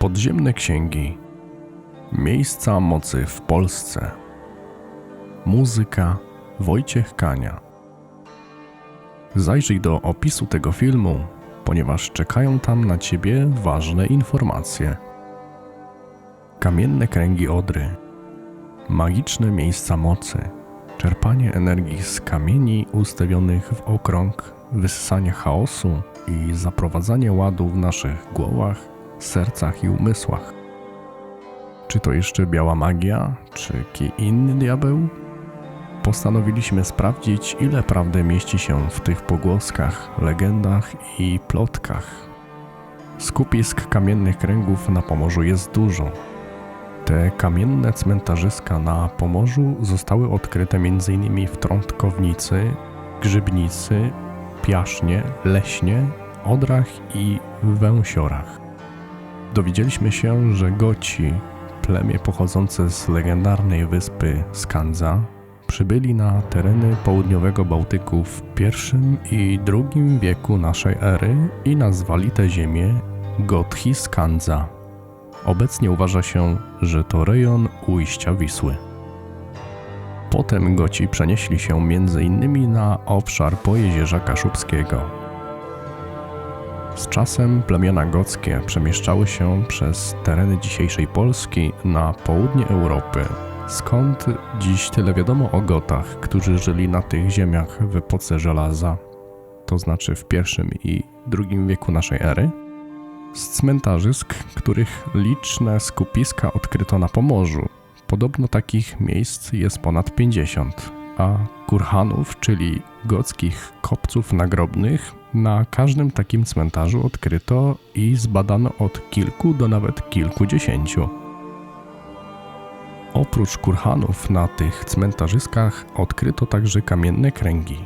Podziemne księgi. Miejsca mocy w Polsce. Muzyka Wojciech Kania. Zajrzyj do opisu tego filmu, ponieważ czekają tam na ciebie ważne informacje. Kamienne kręgi Odry. Magiczne miejsca mocy. Czerpanie energii z kamieni ustawionych w okrąg, wysysanie chaosu i zaprowadzanie ładu w naszych głowach, sercach i umysłach. Czy to jeszcze biała magia, czy ki inny diabeł? Postanowiliśmy sprawdzić, ile prawdy mieści się w tych pogłoskach, legendach i plotkach. Skupisk kamiennych kręgów na Pomorzu jest dużo. Te kamienne cmentarzyska na Pomorzu zostały odkryte m.in. w Trądkownicy, Grzybnicy, Piasznie, Leśnie, Odrach i Węsiorach. Dowiedzieliśmy się, że Goci, plemię pochodzące z legendarnej wyspy Skandza, przybyli na tereny południowego Bałtyku w I i II wieku naszej ery i nazwali tę ziemię Gothi Skandza. Obecnie uważa się, że to rejon ujścia Wisły. Potem Goci przenieśli się m.in. na obszar Pojezierza Kaszubskiego. Z czasem plemiona gockie przemieszczały się przez tereny dzisiejszej Polski na południe Europy, skąd dziś tyle wiadomo o Gotach, którzy żyli na tych ziemiach w epoce żelaza, to znaczy w I i II wieku naszej ery. Z cmentarzysk, których liczne skupiska odkryto na Pomorzu. Podobno takich miejsc jest ponad 50, a kurhanów, czyli gockich kopców nagrobnych, na każdym takim cmentarzu odkryto i zbadano od kilku do nawet kilkudziesięciu. Oprócz kurhanów na tych cmentarzyskach odkryto także kamienne kręgi.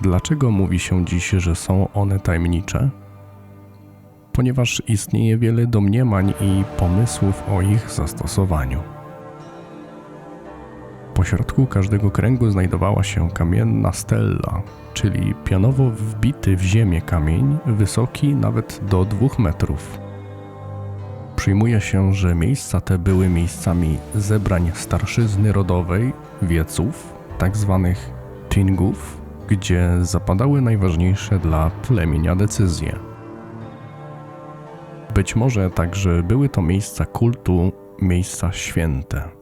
Dlaczego mówi się dziś, że są one tajemnicze? Ponieważ istnieje wiele domniemań i pomysłów o ich zastosowaniu. Po środku każdego kręgu znajdowała się kamienna stella, czyli pionowo wbity w ziemię kamień, wysoki nawet do dwóch metrów. Przyjmuje się, że miejsca te były miejscami zebrań starszyzny rodowej, wieców, tak zwanych tingów, gdzie zapadały najważniejsze dla plemienia decyzje. Być może także były to miejsca kultu, miejsca święte.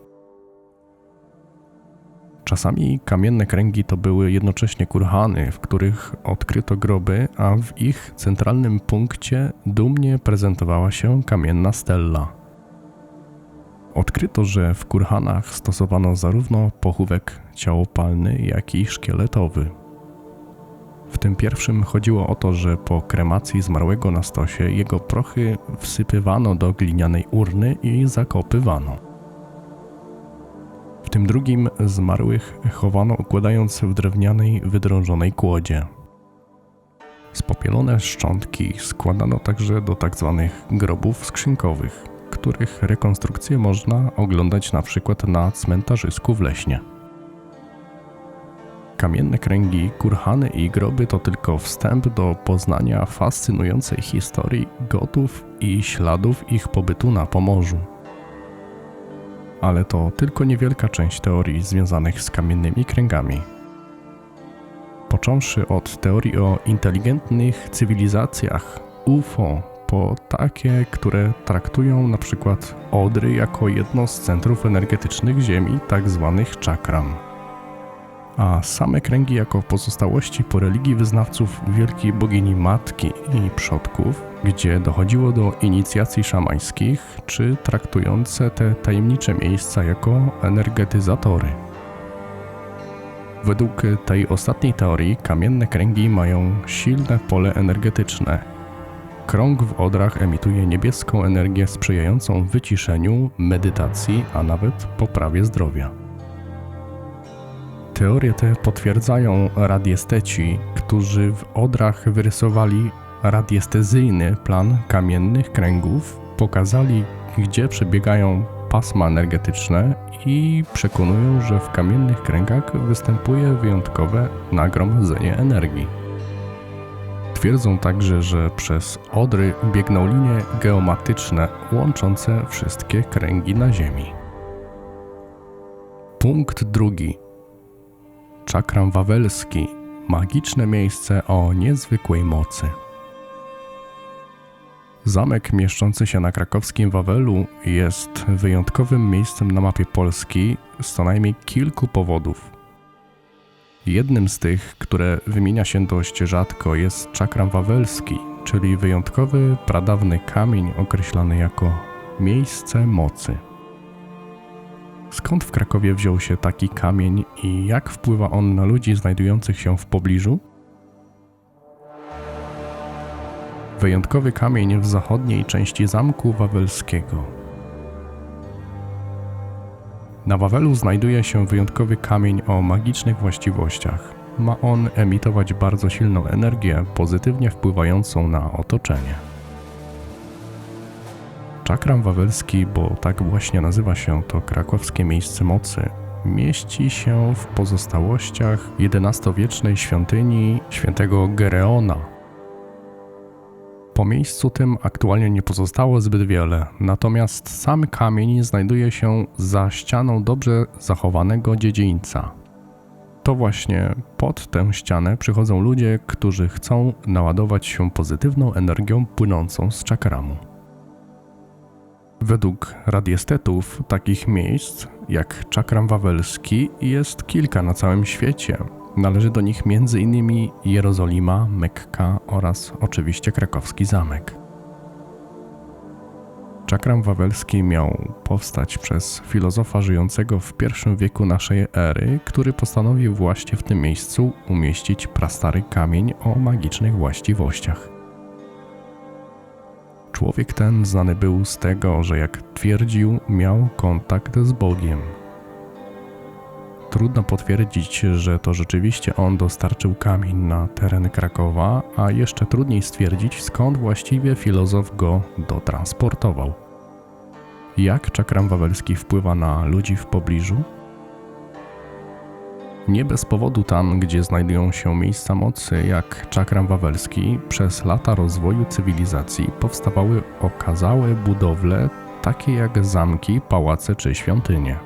Czasami kamienne kręgi to były jednocześnie kurhany, w których odkryto groby, a w ich centralnym punkcie dumnie prezentowała się kamienna stella. Odkryto, że w kurhanach stosowano zarówno pochówek ciałopalny, jak i szkieletowy. W tym pierwszym chodziło o to, że po kremacji zmarłego na stosie jego prochy wsypywano do glinianej urny i zakopywano. W tym drugim zmarłych chowano układając w drewnianej, wydrążonej kłodzie. Spopielone szczątki składano także do tzw. Tak grobów skrzynkowych, których rekonstrukcję można oglądać na przykład na cmentarzysku w Leśnie. Kamienne kręgi, kurhany i groby to tylko wstęp do poznania fascynującej historii gotów i śladów ich pobytu na Pomorzu ale to tylko niewielka część teorii związanych z kamiennymi kręgami. Począwszy od teorii o inteligentnych cywilizacjach UFO, po takie, które traktują na przykład Odry jako jedno z centrów energetycznych Ziemi, tak zwanych czakram. A same kręgi jako pozostałości po religii wyznawców wielkiej bogini matki i przodków gdzie dochodziło do inicjacji szamańskich, czy traktujące te tajemnicze miejsca jako energetyzatory. Według tej ostatniej teorii kamienne kręgi mają silne pole energetyczne. Krąg w odrach emituje niebieską energię sprzyjającą wyciszeniu, medytacji, a nawet poprawie zdrowia. Teorie te potwierdzają radiesteci, którzy w odrach wyrysowali radiestezyjny plan kamiennych kręgów pokazali, gdzie przebiegają pasma energetyczne i przekonują, że w kamiennych kręgach występuje wyjątkowe nagromadzenie energii. Twierdzą także, że przez Odry biegną linie geomatyczne łączące wszystkie kręgi na Ziemi. Punkt drugi. Czakram wawelski magiczne miejsce o niezwykłej mocy. Zamek mieszczący się na krakowskim Wawelu jest wyjątkowym miejscem na mapie Polski z co najmniej kilku powodów. Jednym z tych, które wymienia się dość rzadko, jest czakram wawelski, czyli wyjątkowy, pradawny kamień określany jako miejsce mocy. Skąd w Krakowie wziął się taki kamień i jak wpływa on na ludzi znajdujących się w pobliżu? Wyjątkowy kamień w zachodniej części zamku wawelskiego. Na Wawelu znajduje się wyjątkowy kamień o magicznych właściwościach. Ma on emitować bardzo silną energię, pozytywnie wpływającą na otoczenie. Czakram wawelski, bo tak właśnie nazywa się to krakowskie miejsce mocy, mieści się w pozostałościach XI-wiecznej świątyni świętego Gereona. Po miejscu tym aktualnie nie pozostało zbyt wiele, natomiast sam kamień znajduje się za ścianą dobrze zachowanego dziedzińca. To właśnie pod tę ścianę przychodzą ludzie, którzy chcą naładować się pozytywną energią płynącą z czakramu. Według radiestetów takich miejsc jak czakram wawelski jest kilka na całym świecie. Należy do nich m.in. Jerozolima, Mekka oraz oczywiście krakowski zamek. Czakram wawelski miał powstać przez filozofa żyjącego w I wieku naszej ery, który postanowił właśnie w tym miejscu umieścić prastary kamień o magicznych właściwościach. Człowiek ten znany był z tego, że jak twierdził, miał kontakt z Bogiem. Trudno potwierdzić, że to rzeczywiście on dostarczył kamień na teren Krakowa, a jeszcze trudniej stwierdzić, skąd właściwie filozof go dotransportował. Jak czakram wawelski wpływa na ludzi w pobliżu? Nie bez powodu tam, gdzie znajdują się miejsca mocy, jak czakram wawelski, przez lata rozwoju cywilizacji powstawały okazałe budowle, takie jak zamki, pałace czy świątynie.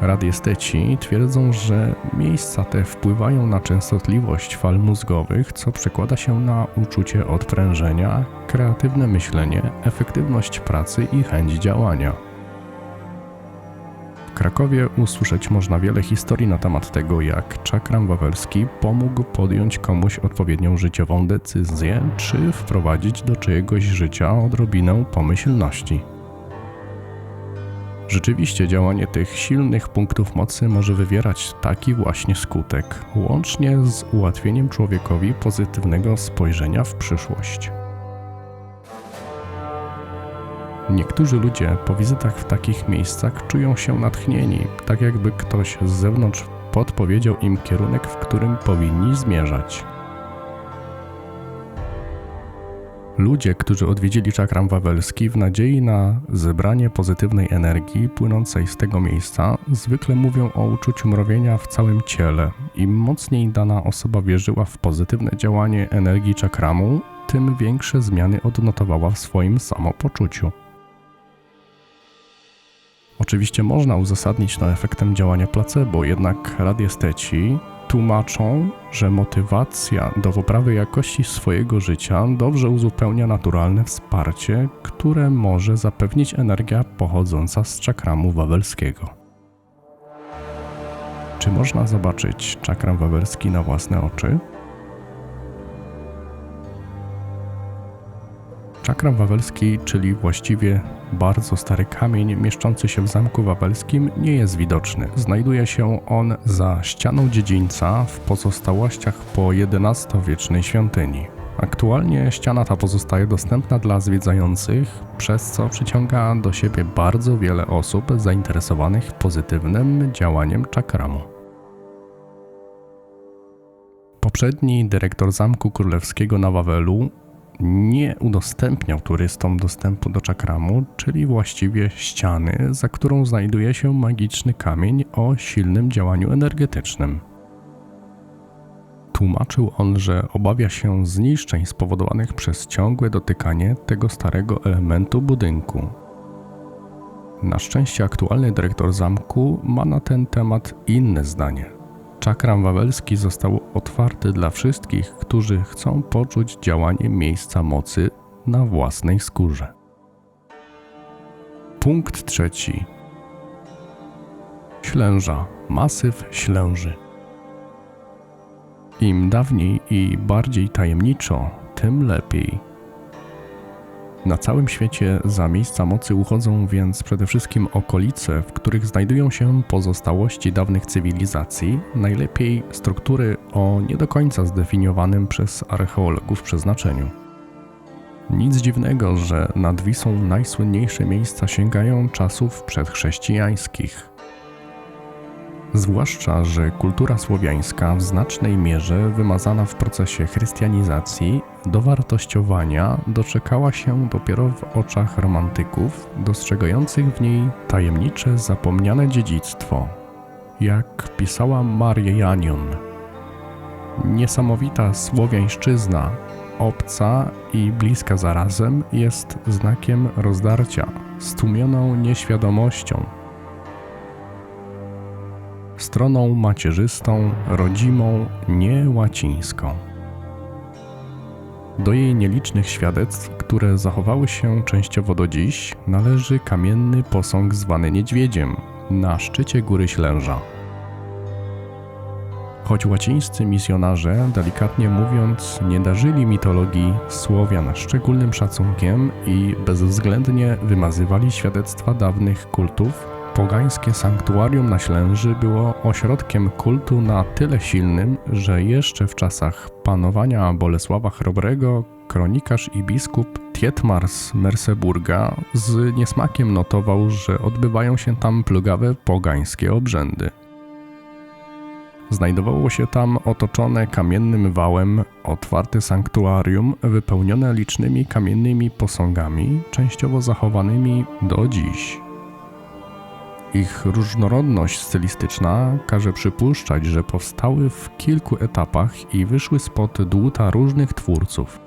Radiesteci twierdzą, że miejsca te wpływają na częstotliwość fal mózgowych, co przekłada się na uczucie odprężenia, kreatywne myślenie, efektywność pracy i chęć działania. W Krakowie usłyszeć można wiele historii na temat tego, jak czakram wawelski pomógł podjąć komuś odpowiednią życiową decyzję, czy wprowadzić do czyjegoś życia odrobinę pomyślności. Rzeczywiście działanie tych silnych punktów mocy może wywierać taki właśnie skutek, łącznie z ułatwieniem człowiekowi pozytywnego spojrzenia w przyszłość. Niektórzy ludzie po wizytach w takich miejscach czują się natchnieni, tak jakby ktoś z zewnątrz podpowiedział im kierunek, w którym powinni zmierzać. Ludzie, którzy odwiedzili czakram wawelski w nadziei na zebranie pozytywnej energii płynącej z tego miejsca, zwykle mówią o uczuciu mrowienia w całym ciele. Im mocniej dana osoba wierzyła w pozytywne działanie energii czakramu, tym większe zmiany odnotowała w swoim samopoczuciu. Oczywiście można uzasadnić to efektem działania placebo, jednak radiesteci tłumaczą, że motywacja do poprawy jakości swojego życia dobrze uzupełnia naturalne wsparcie, które może zapewnić energia pochodząca z czakramu wawelskiego. Czy można zobaczyć czakram wawelski na własne oczy? Czakram wawelski, czyli właściwie bardzo stary kamień mieszczący się w zamku wawelskim, nie jest widoczny. Znajduje się on za ścianą dziedzińca w pozostałościach po XI-wiecznej świątyni. Aktualnie ściana ta pozostaje dostępna dla zwiedzających, przez co przyciąga do siebie bardzo wiele osób zainteresowanych pozytywnym działaniem czakramu. Poprzedni dyrektor Zamku Królewskiego na Wawelu nie udostępniał turystom dostępu do czakramu, czyli właściwie ściany, za którą znajduje się magiczny kamień o silnym działaniu energetycznym. Tłumaczył on, że obawia się zniszczeń spowodowanych przez ciągłe dotykanie tego starego elementu budynku. Na szczęście aktualny dyrektor zamku ma na ten temat inne zdanie. Czakram wawelski został otwarty dla wszystkich, którzy chcą poczuć działanie miejsca mocy na własnej skórze. Punkt trzeci. Ślęża, masyw ślęży. Im dawniej i bardziej tajemniczo, tym lepiej. Na całym świecie za miejsca mocy uchodzą więc przede wszystkim okolice, w których znajdują się pozostałości dawnych cywilizacji, najlepiej struktury o nie do końca zdefiniowanym przez archeologów przeznaczeniu. Nic dziwnego, że nad Wisą najsłynniejsze miejsca sięgają czasów przedchrześcijańskich. Zwłaszcza, że kultura słowiańska w znacznej mierze wymazana w procesie chrystianizacji, dowartościowania doczekała się dopiero w oczach romantyków, dostrzegających w niej tajemnicze, zapomniane dziedzictwo. Jak pisała Maria Janion, niesamowita słowiańszczyzna, obca i bliska zarazem, jest znakiem rozdarcia, stłumioną nieświadomością, stroną macierzystą, rodzimą, nie łacińską. Do jej nielicznych świadectw, które zachowały się częściowo do dziś, należy kamienny posąg zwany Niedźwiedziem na szczycie góry Ślęża. Choć łacińscy misjonarze, delikatnie mówiąc, nie darzyli mitologii Słowian szczególnym szacunkiem i bezwzględnie wymazywali świadectwa dawnych kultów, Pogańskie sanktuarium na Ślęży było ośrodkiem kultu na tyle silnym, że jeszcze w czasach panowania Bolesława Chrobrego kronikarz i biskup Tietmar z Merseburga z niesmakiem notował, że odbywają się tam plugawe pogańskie obrzędy. Znajdowało się tam otoczone kamiennym wałem otwarte sanktuarium wypełnione licznymi kamiennymi posągami, częściowo zachowanymi do dziś. Ich różnorodność stylistyczna każe przypuszczać, że powstały w kilku etapach i wyszły spod dłuta różnych twórców.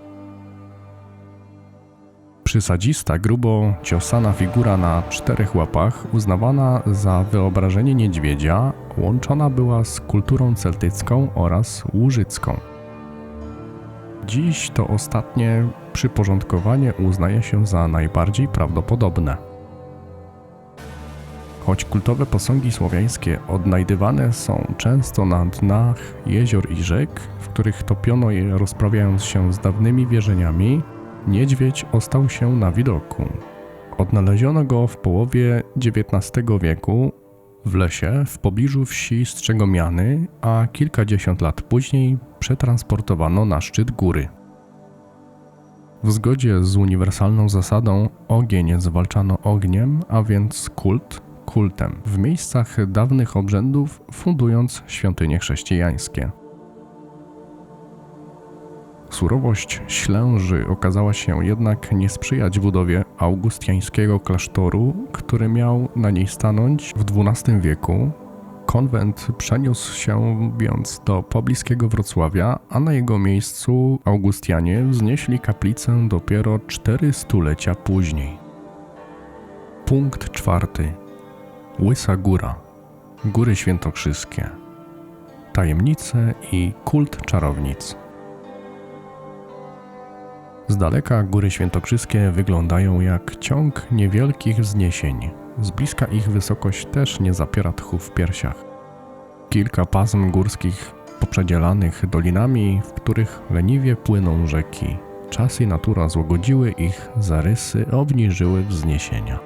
Przysadzista, grubo ciosana figura na czterech łapach, uznawana za wyobrażenie niedźwiedzia, łączona była z kulturą celtycką oraz łużycką. Dziś to ostatnie przyporządkowanie uznaje się za najbardziej prawdopodobne. Choć kultowe posągi słowiańskie odnajdywane są często na dnach jezior i rzek, w których topiono je rozprawiając się z dawnymi wierzeniami, niedźwiedź ostał się na widoku. Odnaleziono go w połowie XIX wieku w lesie w pobliżu wsi Strzegomiany, a kilkadziesiąt lat później przetransportowano na szczyt góry. W zgodzie z uniwersalną zasadą ogień zwalczano ogniem, a więc kult kultem w miejscach dawnych obrzędów, fundując świątynie chrześcijańskie. Surowość Ślęży okazała się jednak nie sprzyjać budowie augustiańskiego klasztoru, który miał na niej stanąć w XII wieku. Konwent przeniósł się więc do pobliskiego Wrocławia, a na jego miejscu Augustianie wznieśli kaplicę dopiero cztery stulecia później. Punkt czwarty. Łysa Góra, Góry Świętokrzyskie, Tajemnice i kult czarownic. Z daleka Góry Świętokrzyskie wyglądają jak ciąg niewielkich wzniesień. Z bliska ich wysokość też nie zapiera tchu w piersiach. Kilka pasm górskich poprzedzielanych dolinami, w których leniwie płyną rzeki. Czas i natura złagodziły ich zarysy, obniżyły wzniesienia.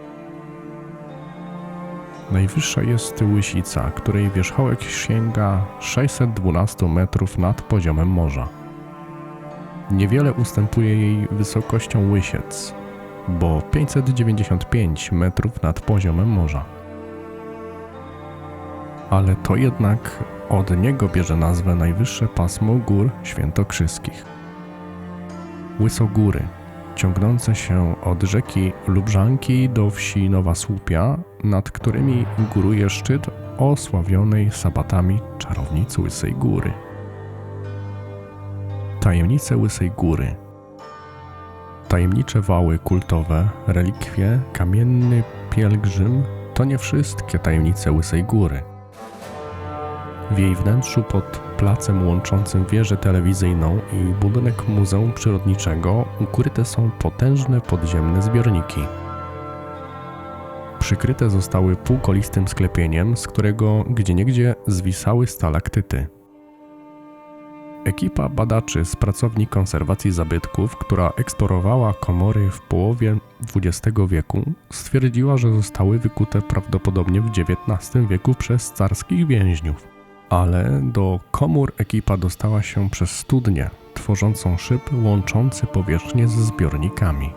Najwyższa jest Łysica, której wierzchołek sięga 612 metrów nad poziomem morza. Niewiele ustępuje jej wysokością Łysiec, bo 595 metrów nad poziomem morza. Ale to jednak od niego bierze nazwę najwyższe pasmo gór świętokrzyskich. Łysogóry – ciągnące się od rzeki Lubrzanki do wsi Nowa Słupia, nad którymi góruje szczyt osławionej sabatami czarownicy Łysej Góry. Tajemnice Łysej Góry. Tajemnicze wały kultowe, relikwie, kamienny pielgrzym to nie wszystkie tajemnice Łysej Góry. W jej wnętrzu pod placem łączącym wieżę telewizyjną i budynek Muzeum Przyrodniczego ukryte są potężne podziemne zbiorniki. Przykryte zostały półkolistym sklepieniem, z którego gdzieniegdzie zwisały stalaktyty. Ekipa badaczy z pracowni konserwacji zabytków, która eksplorowała komory w połowie XX wieku, stwierdziła, że zostały wykute prawdopodobnie w XIX wieku przez carskich więźniów. Ale do komór ekipa dostała się przez studnię, tworzącą szyb łączący powierzchnię ze zbiornikami.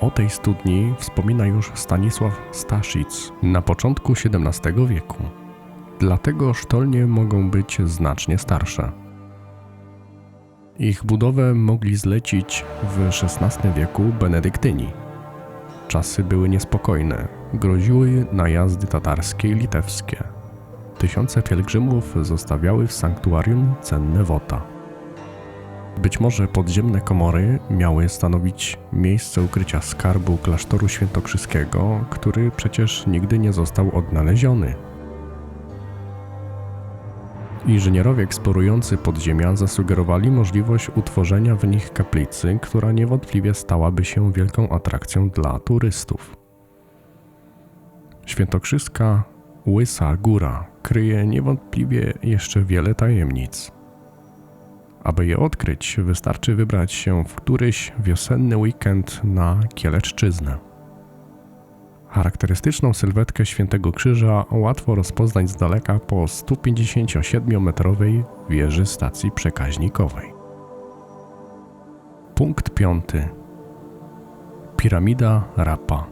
O tej studni wspomina już Stanisław Staszic na początku XVII wieku. Dlatego sztolnie mogą być znacznie starsze. Ich budowę mogli zlecić w XVI wieku benedyktyni. Czasy były niespokojne, groziły najazdy tatarskie i litewskie. Tysiące pielgrzymów zostawiały w sanktuarium cenne wota. Być może podziemne komory miały stanowić miejsce ukrycia skarbu klasztoru świętokrzyskiego, który przecież nigdy nie został odnaleziony. Inżynierowie eksplorujący podziemia zasugerowali możliwość utworzenia w nich kaplicy, która niewątpliwie stałaby się wielką atrakcją dla turystów. Świętokrzyska Łysa Góra kryje niewątpliwie jeszcze wiele tajemnic. Aby je odkryć, wystarczy wybrać się w któryś wiosenny weekend na Kieleczczyznę. Charakterystyczną sylwetkę Świętego Krzyża łatwo rozpoznać z daleka po 157-metrowej wieży stacji przekaźnikowej. Punkt piąty. Piramida Rapa.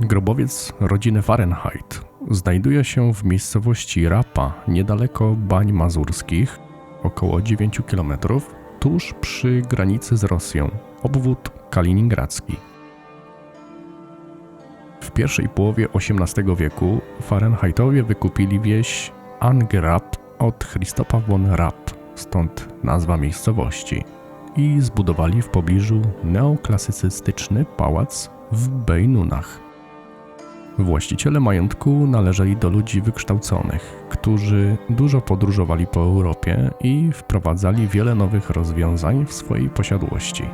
Grobowiec rodziny Fahrenheit znajduje się w miejscowości Rapa, niedaleko Bań Mazurskich, około 9 km, tuż przy granicy z Rosją, obwód kaliningradzki. W pierwszej połowie XVIII wieku Fahrenheitowie wykupili wieś Angerab od Christopha von Rapp, stąd nazwa miejscowości, i zbudowali w pobliżu neoklasycystyczny pałac w Bejnunach. Właściciele majątku należeli do ludzi wykształconych, którzy dużo podróżowali po Europie i wprowadzali wiele nowych rozwiązań w swojej posiadłości.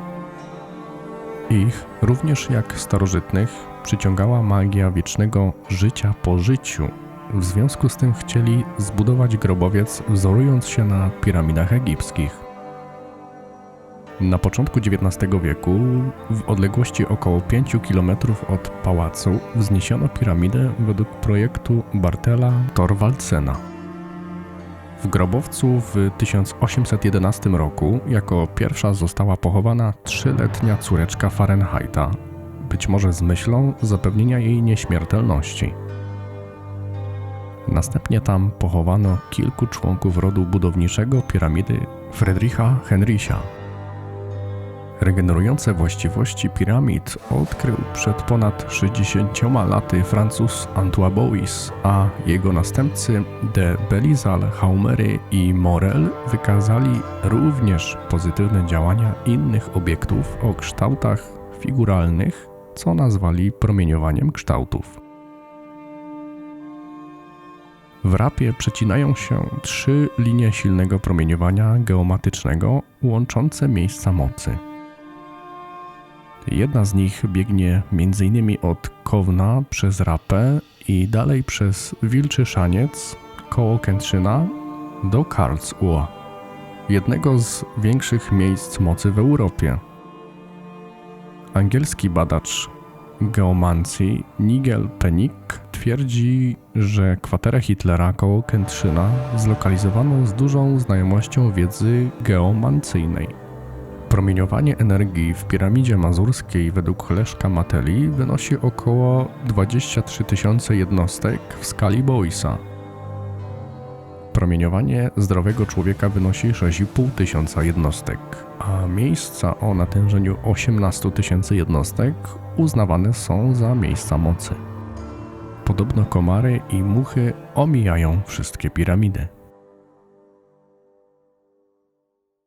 Ich, również jak starożytnych, przyciągała magia wiecznego życia po życiu. W związku z tym chcieli zbudować grobowiec wzorując się na piramidach egipskich. Na początku XIX wieku, w odległości około 5 km od pałacu, wzniesiono piramidę według projektu Bartela Thorwaldsena. W grobowcu w 1811 roku jako pierwsza została pochowana trzyletnia córeczka Fahrenheita, być może z myślą zapewnienia jej nieśmiertelności. Następnie tam pochowano kilku członków rodu budowniczego piramidy Friedricha Henricha. Regenerujące właściwości piramid odkrył przed ponad 60 laty Francuz Antoine Bois, a jego następcy de Belizal, Haumery i Morel wykazali również pozytywne działania innych obiektów o kształtach figuralnych, co nazwali promieniowaniem kształtów. W rapie przecinają się trzy linie silnego promieniowania geomatycznego łączące miejsca mocy. Jedna z nich biegnie m.in. od Kowna przez Rapę i dalej przez Wilczy Szaniec koło Kętrzyna do Karlsruhe, jednego z większych miejsc mocy w Europie. Angielski badacz geomancji Nigel Pennick twierdzi, że kwaterę Hitlera koło Kętrzyna zlokalizowano z dużą znajomością wiedzy geomancyjnej. Promieniowanie energii w piramidzie mazurskiej według Leszka Mateli wynosi około 23 tysiące jednostek w skali Boisa. Promieniowanie zdrowego człowieka wynosi 6,5 tysiąca jednostek, a miejsca o natężeniu 18 tysięcy jednostek uznawane są za miejsca mocy. Podobno komary i muchy omijają wszystkie piramidy.